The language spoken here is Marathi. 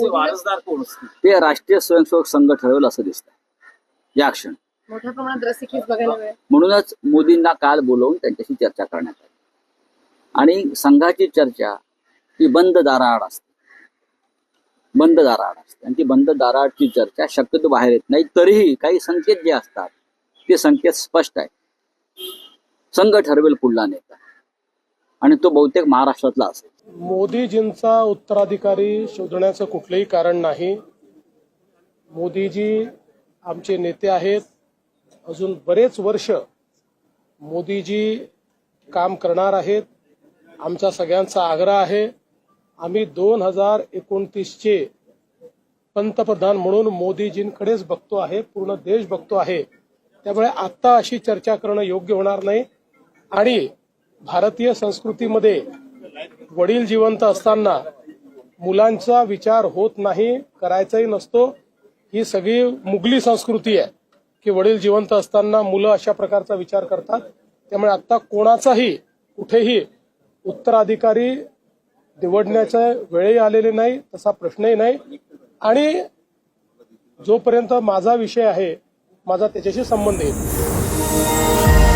संघाचे वारसदार कोण असतील? ते राष्ट्रीय स्वयंसेवक संघ ठरवेल असं दिसतंय. या क्षण. मोठ्या प्रमाणात रसिकीच बघायला मिळेल. म्हणूनच मोदींना काल बोलवून त्यांच्याशी चर्चा करण्यात आली. आणि संघाची चर्चा ही बंद दाराआड असते. बंद दाराआड असते. आणि ती बंद दाराआडची चर्चा शक्यतो बाहेर येत नाही. तरीही काही संकेत जे असतात ते संकेत स्पष्ट आहे संघ ठरवेल पुढला नेता. आणि तो बहुतेक महाराष्ट्रातला असेल. मोदीजींचा उत्तराधिकारी शोधण्याचं कुठलंही कारण नाही. मोदीजी आमचे नेते आहेत. अजून बरेच वर्ष मोदीजी काम करणार आहेत. आमचा सगळ्यांचा आग्रह आहे. आम्ही दोन हजार एकोणतीसचे पंतप्रधान म्हणून मोदीजींकडेच बघतो आहे पूर्ण देश बघतो आहे. त्यामुळे आत्ता अशी चर्चा करणं योग्य होणार नाही. आणि भारतीय संस्कृतीमध्ये वडील जिवंत असताना मुलांचा विचार होत नाही करायचाही नसतो. ही सगळी मुघली संस्कृती आहे की वडील जिवंत असताना मुलं अशा प्रकारचा विचार करतात. त्यामुळे आता कोणाचाही कुठेही उत्तराधिकारी निवडण्याच्या वेळही आलेले नाही तसा प्रश्नही नाही. आणि जोपर्यंत माझा विषय आहे माझा त्याच्याशी संबंध आहे